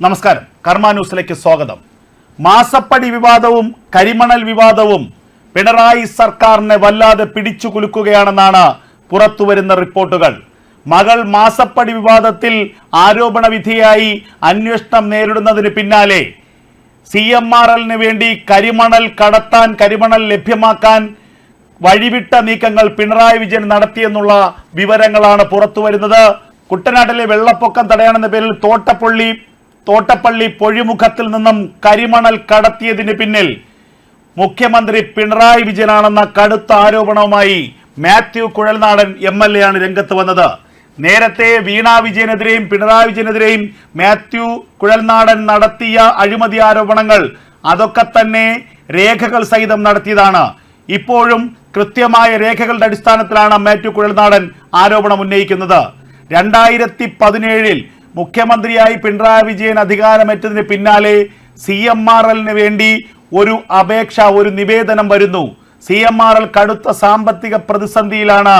നമസ്കാരം. കർമ്മ ന്യൂസിലേക്ക് സ്വാഗതം. മാസപ്പടി വിവാദവും കരിമണൽ വിവാദവും പിണറായി സർക്കാരിനെ വല്ലാതെ പിടിച്ചു കുലുക്കുകയാണെന്നാണ് പുറത്തുവരുന്ന റിപ്പോർട്ടുകൾ. മകൾ മാസപ്പടി വിവാദത്തിൽ ആരോപണ വിധിയായി അന്വേഷണം നേരിടുന്നതിന് പിന്നാലെ സി എം ആർ എല്ലിന് വേണ്ടി കരിമണൽ കടത്താൻ കരിമണൽ ലഭ്യമാക്കാൻ വഴിവിട്ട നീക്കങ്ങൾ പിണറായി വിജയൻ നടത്തിയെന്നുള്ള വിവരങ്ങളാണ് പുറത്തുവരുന്നത്. കുട്ടനാട്ടിലെ വെള്ളപ്പൊക്കം തടയാനെന്ന പേരിൽ തോട്ടപ്പള്ളി തോട്ടപ്പള്ളി പൊഴിമുഖത്തിൽ നിന്നും കരിമണൽ കടത്തിയതിന് പിന്നിൽ മുഖ്യമന്ത്രി പിണറായി വിജയനാണെന്ന കടുത്ത ആരോപണവുമായി Mathew Kuzhalnadan M L A ആണ് രംഗത്ത് വന്നത്. നേരത്തെ വീണ വിജയനെതിരെയും പിണറായി വിജയനെതിരെയും മാത്യു കുഴൽനാടൻ നടത്തിയ അഴിമതി ആരോപണങ്ങൾ അതൊക്കെ തന്നെ രേഖകൾ സഹിതം നടത്തിയതാണ്. ഇപ്പോഴും കൃത്യമായ രേഖകളുടെ അടിസ്ഥാനത്തിലാണ് മാത്യു കുഴൽനാടൻ ആരോപണം ഉന്നയിക്കുന്നത്. രണ്ടായിരത്തി പതിനേഴിൽ മുഖ്യമന്ത്രിയായി പിണറായി വിജയൻ അധികാരമേറ്റതിന് പിന്നാലെ സി എം ആർ എല്ലിന് വേണ്ടി ഒരു അപേക്ഷ ഒരു നിവേദനം വരുന്നു. സി എം ആർ എൽ കടുത്ത സാമ്പത്തിക പ്രതിസന്ധിയിലാണ്.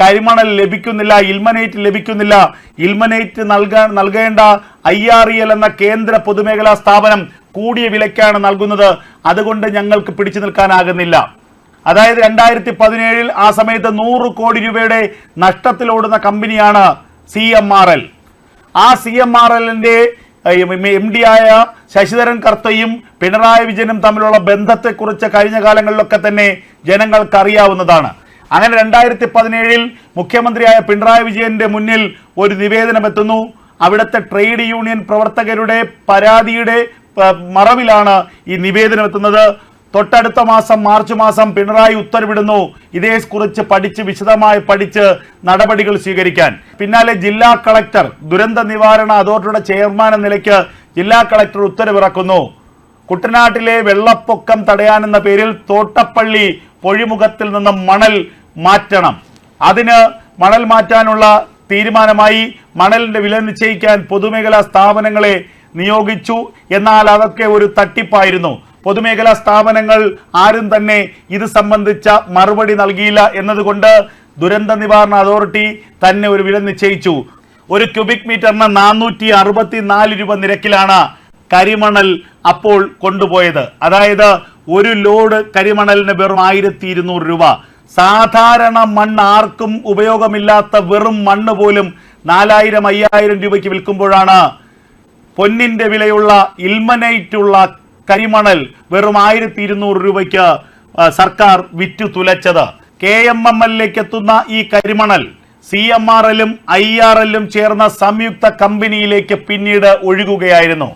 കരിമണൽ ലഭിക്കുന്നില്ല ഇൽമനേറ്റ് ലഭിക്കുന്നില്ല. ഇൽമനേറ്റ് നൽകാൻ നൽകേണ്ട ഐ ആർ ഇ എൽ എന്ന കേന്ദ്ര പൊതുമേഖലാ സ്ഥാപനം കൂടിയ വിലയ്ക്കാണ് നൽകുന്നത്. അതുകൊണ്ട് ഞങ്ങൾക്ക് പിടിച്ചു നിൽക്കാനാകുന്നില്ല. അതായത് രണ്ടായിരത്തി പതിനേഴിൽ ആ സമയത്ത് നൂറ് കോടി രൂപയുടെ നഷ്ടത്തിലോടുന്ന കമ്പനിയാണ് സി എം ആർ എൽ. ആ സി എം ആർ എല്ലിന്റെ എം ഡി ആയ ശശിധരൻ കർത്തയും പിണറായി വിജയനും തമ്മിലുള്ള ബന്ധത്തെക്കുറിച്ച് കഴിഞ്ഞ കാലങ്ങളിലൊക്കെ തന്നെ ജനങ്ങൾക്ക് അറിയാവുന്നതാണ് അങ്ങനെ രണ്ടായിരത്തി പതിനേഴിൽ മുഖ്യമന്ത്രിയായ പിണറായി വിജയന്റെ മുന്നിൽ ഒരു നിവേദനം എത്തുന്നു അവിടുത്തെ ട്രേഡ് യൂണിയൻ പ്രവർത്തകരുടെ പരാതിയുടെ മറവിലാണ് ഈ നിവേദനം എത്തുന്നത് തൊട്ടടുത്ത മാസം മാർച്ച് മാസം പിണറായി ഉത്തരവിടുന്നു. ഇതേ കുറിച്ച് പഠിച്ച് വിശദമായി പഠിച്ച് നടപടികൾ സ്വീകരിക്കാൻ. പിന്നാലെ ജില്ലാ കളക്ടർ ദുരന്ത നിവാരണ അതോറിറ്റിയുടെ ചെയർമാൻ എന്ന നിലയ്ക്ക് ജില്ലാ കളക്ടർ ഉത്തരവിറക്കുന്നു. കുട്ടനാട്ടിലെ വെള്ളപ്പൊക്കം തടയാനെന്ന പേരിൽ തോട്ടപ്പള്ളി പൊഴിമുഖത്തിൽ നിന്നും മണൽ മാറ്റണം. അതിന് മണൽ മാറ്റാനുള്ള തീരുമാനമായി മണലിന്റെ വില നിശ്ചയിക്കാൻ പൊതുമേഖലാ സ്ഥാപനങ്ങളെ നിയോഗിച്ചു. എന്നാൽ അതൊക്കെ ഒരു തട്ടിപ്പായിരുന്നു. പൊതുമേഖലാ സ്ഥാപനങ്ങൾ ആരും തന്നെ ഇത് സംബന്ധിച്ച മറുപടി നൽകിയില്ല എന്നതുകൊണ്ട് ദുരന്ത നിവാരണ അതോറിറ്റി തന്നെ ഒരു വില നിശ്ചയിച്ചു. ഒരു ക്യൂബിക് മീറ്ററിന് നാനൂറ്റി അറുപത്തി നാല് രൂപ നിരക്കിലാണ് കരിമണൽ അപ്പോൾ കൊണ്ടുപോയത്. അതായത് ഒരു ലോഡ് കരിമണലിന് വെറും ആയിരത്തി ഇരുന്നൂറ് രൂപ. സാധാരണ മണ്ണ് ആർക്കും ഉപയോഗമില്ലാത്ത വെറും മണ്ണ് പോലും നാലായിരം അയ്യായിരം രൂപയ്ക്ക് വിൽക്കുമ്പോഴാണ് പൊന്നിന്റെ വിലയുള്ള ഇൽമനൈറ്റുള്ള കരിമണൽ വെറും ആയിരത്തി ഇരുന്നൂറ് രൂപയ്ക്ക് സർക്കാർ വിറ്റു തുലച്ചത്. കെ എം എം എല്ലിലേക്ക് എത്തുന്ന ഈ കരിമണൽ സി എം ആർ എല്ലും ഐ ആർ എല്ലും ചേർന്ന സംയുക്ത കമ്പനിയിലേക്ക് പിന്നീട് ഒഴുകുകയായിരുന്നു.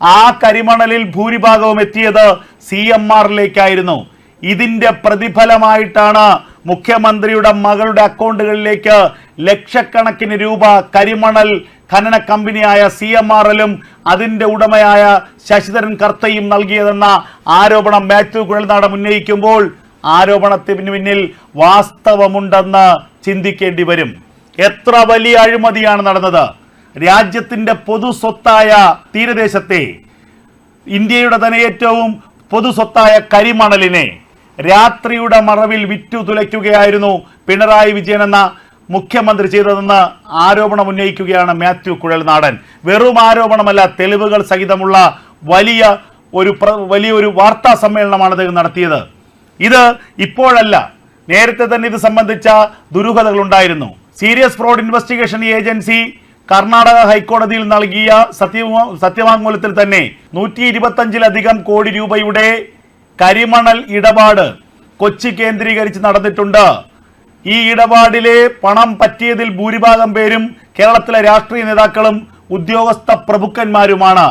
ആ കരിമണലിൽ ഭൂരിഭാഗവും എത്തിയത് സി എം ആറിലേക്കായിരുന്നു. ഇതിന്റെ പ്രതിഫലമായിട്ടാണ് മുഖ്യമന്ത്രിയുടെ മകളുടെ അക്കൗണ്ടുകളിലേക്ക് ലക്ഷക്കണക്കിന് രൂപ കരിമണൽ ഖനന കമ്പനിയായ സി എം ആർ എല്ലും അതിന്റെ ഉടമയായ ശശിധരൻ കർത്തയും നൽകിയതെന്ന ആരോപണം മാത്യു കുഴൽനാട് ഉന്നയിക്കുമ്പോൾ ആരോപണത്തിന് പിന്നിൽ വാസ്തവമുണ്ടെന്ന് ചിന്തിക്കേണ്ടി വരും. എത്ര വലിയ അഴിമതിയാണ് നടന്നത്. രാജ്യത്തിന്റെ പൊതു സ്വത്തായ തീരദേശത്തെ ഇന്ത്യയുടെ തന്നെ ഏറ്റവും പൊതു സ്വത്തായ കരിമണലിനെ രാത്രിയുടെ മറവിൽ വിറ്റു തുലയ്ക്കുകയായിരുന്നു പിണറായി വിജയൻ എന്ന മുഖ്യമന്ത്രി ചെയ്തതെന്ന് ആരോപണം ഉന്നയിക്കുകയാണ് മാത്യു കുഴൽനാടൻ. വെറും ആരോപണമല്ല തെളിവുകൾ സഹിതമുള്ള വലിയ ഒരു വലിയൊരു വാർത്താ സമ്മേളനമാണ് അദ്ദേഹം നടത്തിയത്. ഇത് ഇപ്പോഴല്ല നേരത്തെ തന്നെ ഇത് സംബന്ധിച്ച ദുരൂഹതകൾ ഉണ്ടായിരുന്നു. Serious fraud investigation agency Karnataka ഹൈക്കോടതിയിൽ നൽകിയ സത്യ സത്യവാങ്മൂലത്തിൽ തന്നെ നൂറ്റി ഇരുപത്തഞ്ചിലധികം കോടി രൂപയുടെ കരിമണൽ ഇടപാട് കൊച്ചി കേന്ദ്രീകരിച്ച് നടന്നിട്ടുണ്ട്. ഈ ഇടപാടിലെ പണം പറ്റിയതിൽ ഭൂരിഭാഗം പേരും കേരളത്തിലെ രാഷ്ട്രീയ നേതാക്കളും ഉദ്യോഗസ്ഥ പ്രഭുക്കന്മാരുമാണ്.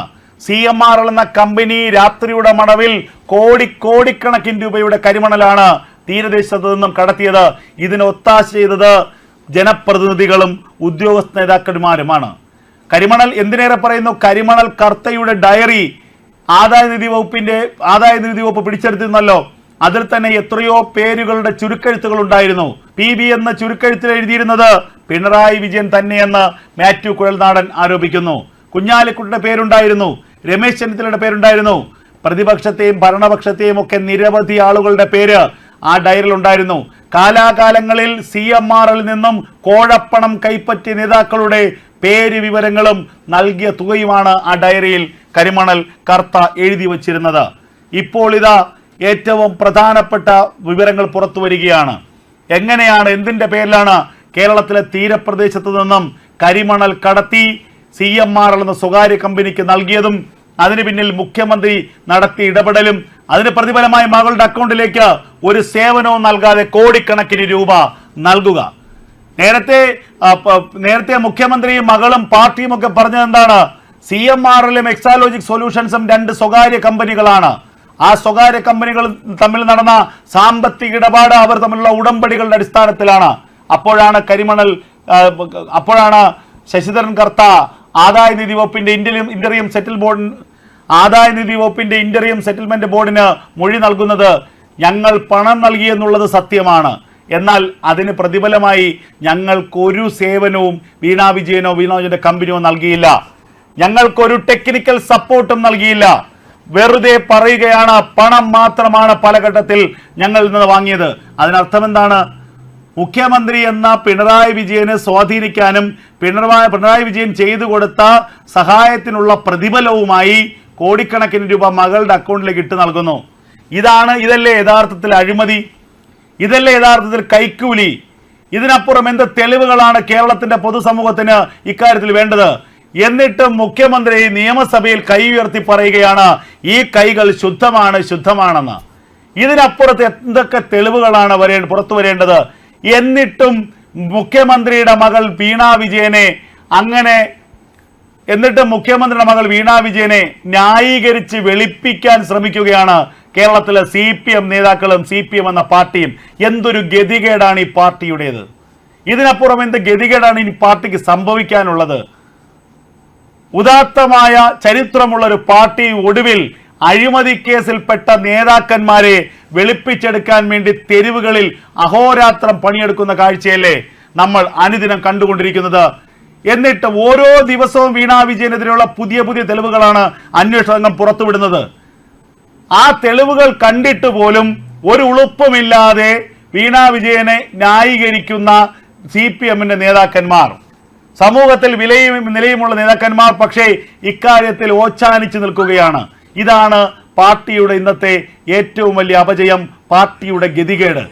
സി എം ആർ എന്ന കമ്പനി രാത്രിയുടെ മണവിൽ കോടി കോടിക്കണക്കിന് രൂപയുടെ കരിമണലാണ് തീരദേശത്ത് നിന്നും കടത്തിയത്. ഇതിന് ഒത്താശ ചെയ്തത് ജനപ്രതിനിധികളും ഉദ്യോഗസ്ഥ നേതാക്കന്മാരുമാണ്. കരിമണൽ എന്തിനേറെ പറയുന്നു? കരിമണൽ കർത്തയുടെ ഡയറി ആദായ വകുപ്പിന്റെ ആദായ വകുപ്പ് പിടിച്ചെടുത്തിരുന്നല്ലോ. അതിൽ തന്നെ എത്രയോ പേരുകളുടെ ചുരുക്കെഴുത്തുകൾ ഉണ്ടായിരുന്നു. പി ബി എന്ന ചുരുക്കെഴുത്തിൽ എഴുതിയിരുന്നത് പിണറായി വിജയൻ തന്നെയെന്ന് മാത്യു കുഴൽനാടൻ ആരോപിക്കുന്നു. കുഞ്ഞാലിക്കുട്ടിയുടെ പേരുണ്ടായിരുന്നു രമേശ് ചെന്നിത്തലയുടെ പേരുണ്ടായിരുന്നു. പ്രതിപക്ഷത്തെയും ഭരണപക്ഷത്തെയും ഒക്കെ നിരവധി ആളുകളുടെ പേര് ആ ഡയറിൽ ഉണ്ടായിരുന്നു. കാലാകാലങ്ങളിൽ സി എം ആറിൽ നിന്നും കോഴപ്പണം കൈപ്പറ്റിയ നേതാക്കളുടെ പേര് വിവരങ്ങളും നൽകിയ തുകയുമാണ് ആ ഡയറിയിൽ കരിമണൽ കർത്ത എഴുതി വച്ചിരുന്നത്. ഇപ്പോൾ ഇതാ ഏറ്റവും പ്രധാനപ്പെട്ട വിവരങ്ങൾ പുറത്തു വരികയാണ്. എങ്ങനെയാണ് എന്തിന്റെ പേരിലാണ് കേരളത്തിലെ തീരപ്രദേശത്ത് നിന്നും കരിമണൽ കടത്തി സി എം ആർ എന്ന സ്വകാര്യ കമ്പനിക്ക് നൽകിയതും അതിന് പിന്നിൽ മുഖ്യമന്ത്രി നടത്തിയ ഇടപെടലും അതിന് പ്രതിഫലമായി മകളുടെ അക്കൗണ്ടിലേക്ക് ഒരു സേവനവും നൽകാതെ കോടിക്കണക്കിന് രൂപ നൽകുക. നേരത്തെ നേരത്തെ മുഖ്യമന്ത്രിയും മകളും പാർട്ടിയും ഒക്കെ പറഞ്ഞത് എന്താണ് സി എം ആറിലും എക്സാലോജിക് സൊല്യൂഷൻസും രണ്ട് സ്വകാര്യ കമ്പനികളാണ്. ആ സ്വകാര്യ കമ്പനികൾ തമ്മിൽ നടന്ന സാമ്പത്തിക ഇടപാട് അവർ തമ്മിലുള്ള ഉടമ്പടികളുടെ അടിസ്ഥാനത്തിലാണ്. അപ്പോഴാണ് കരിമണൽ അപ്പോഴാണ് ശശിധരൻ കർത്ത ആദായ നിധി വകുപ്പിന്റെ ഇന്റലിയം ഇന്ററിയം സെറ്റിൽ ബോർഡ് ആദായ നിധി വകുപ്പിന്റെ ഇന്ററിയം സെറ്റിൽമെന്റ് ബോർഡിന് മൊഴി നൽകുന്നത് ഞങ്ങൾ പണം നൽകി എന്നുള്ളത് സത്യമാണ്. എന്നാൽ അതിന് പ്രതിഫലമായി ഞങ്ങൾക്കൊരു സേവനവും വീണാ വിജയനോ വീണാ വിജയന്റെ കമ്പനിയോ നൽകിയില്ല. ഞങ്ങൾക്കൊരു ടെക്നിക്കൽ സപ്പോർട്ടും നൽകിയില്ല. വെറുതെ പറയുകയാണ്. പണം മാത്രമാണ് പല ഘട്ടത്തിൽ ഞങ്ങളിൽ നിന്ന് വാങ്ങിയത്. അതിനർത്ഥം എന്താണ് മുഖ്യമന്ത്രി എന്ന പിണറായി വിജയനെ സ്വാധീനിക്കാനും പിണറായി പിണറായി വിജയൻ ചെയ്തു കൊടുത്ത സഹായത്തിനുള്ള പ്രതിഫലവുമായി കോടിക്കണക്കിന് രൂപ മകളുടെ അക്കൗണ്ടിലേക്ക് ഇട്ട് നൽകുന്നു. ഇതാണ് ഇതല്ലേ യഥാർത്ഥത്തിൽ അഴിമതി? ഇതല്ലേ യഥാർത്ഥത്തിൽ കൈക്കൂലി? ഇതിനപ്പുറം എന്ത് തെളിവുകളാണ് കേരളത്തിന്റെ പൊതുസമൂഹത്തിന് ഇക്കാര്യത്തിൽ വേണ്ടത്? എന്നിട്ടും മുഖ്യമന്ത്രി നിയമസഭയിൽ കൈ ഉയർത്തി പറയുകയാണ് ഈ കൈകൾ ശുദ്ധമാണ് ശുദ്ധമാണെന്ന്. ഇതിനപ്പുറത്ത് എന്തൊക്കെ തെളിവുകളാണ് വരേ പുറത്തു വരേണ്ടത്? എന്നിട്ടും മുഖ്യമന്ത്രിയുടെ മകൾ വീണ വിജയനെ അങ്ങനെ എന്നിട്ട് മുഖ്യമന്ത്രിയുടെ മകൾ വീണ വിജയനെ ന്യായീകരിച്ച് വെളുപ്പിക്കാൻ ശ്രമിക്കുകയാണ് കേരളത്തിലെ സി പി എം നേതാക്കളും സി പി എം എന്ന പാർട്ടിയും. എന്തൊരു ഗതികേടാണ് ഈ പാർട്ടിയുടേത്? ഇതിനപ്പുറം എന്ത് ഗതികേടാണ് ഈ പാർട്ടിക്ക് സംഭവിക്കാനുള്ളത്? ഉദാത്തമായ ചരിത്രമുള്ള ഒരു പാർട്ടി ഒടുവിൽ അഴിമതി കേസിൽപ്പെട്ട നേതാക്കന്മാരെ വെളുപ്പിച്ചെടുക്കാൻ വേണ്ടി തെരുവുകളിൽ അഹോരാത്രം പണിയെടുക്കുന്ന കാഴ്ചയല്ലേ നമ്മൾ അനുദിനം കണ്ടുകൊണ്ടിരിക്കുന്നത്. എന്നിട്ട് ഓരോ ദിവസവും വീണാ വിജയനെതിരെയുള്ള പുതിയ പുതിയ തെളിവുകളാണ് അന്വേഷണ സംഘം പുറത്തുവിടുന്നത്. ആ തെളിവുകൾ കണ്ടിട്ട് പോലും ഒരു ഉളുപ്പുമില്ലാതെ വീണാ വിജയനെ ന്യായീകരിക്കുന്ന സി പി എമ്മിന്റെ നേതാക്കന്മാർ. സമൂഹത്തിൽ വിലയും നിലയുമുള്ള നേതാക്കന്മാർ പക്ഷേ ഇക്കാര്യത്തിൽ ഓച്ചാനിച്ചു നിൽക്കുകയാണ്. ഇതാണ് പാർട്ടിയുടെ ഇന്നത്തെ ഏറ്റവും വലിയ അപജയം പാർട്ടിയുടെ ഗതികേട്.